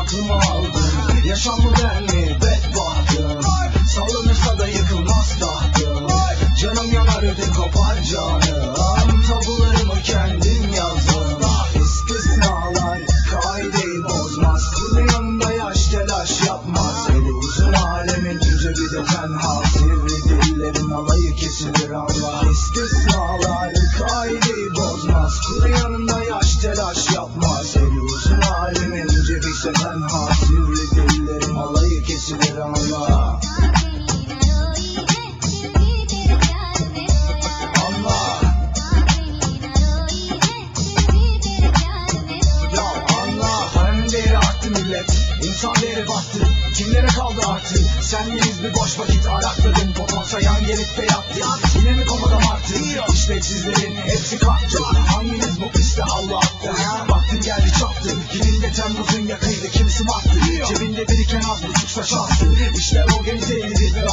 aklımı aldın Yaşam mı ben mi bedbahtım Sallanırsa da yıkılmaz tahtım Canım yanar ödüm kopar canım Tabularımı kendim yazdım. İstisnalar kaideyi bozmaz. Kızın yanında yaş telaş yapmaz. Eli uzun alemin yüce bir de tenha. Sivri dillerin alayı kesilir Allah İstisnalar millet. İnsan değeri battı Kimlere kaldı artık Sen miyiz? Bir boş vakit arakladım. Poponsa yan gelip de yattı Yine mi komadam arttı İşlevsizlerin hepsi kalktı. Hanginiz bu piste Allah attı? Vaktin geldi çattı Dilinde Temmuz'un yakıydı kimisi battı? Cebinde biriken az buçuksa şansı İşler organize edildi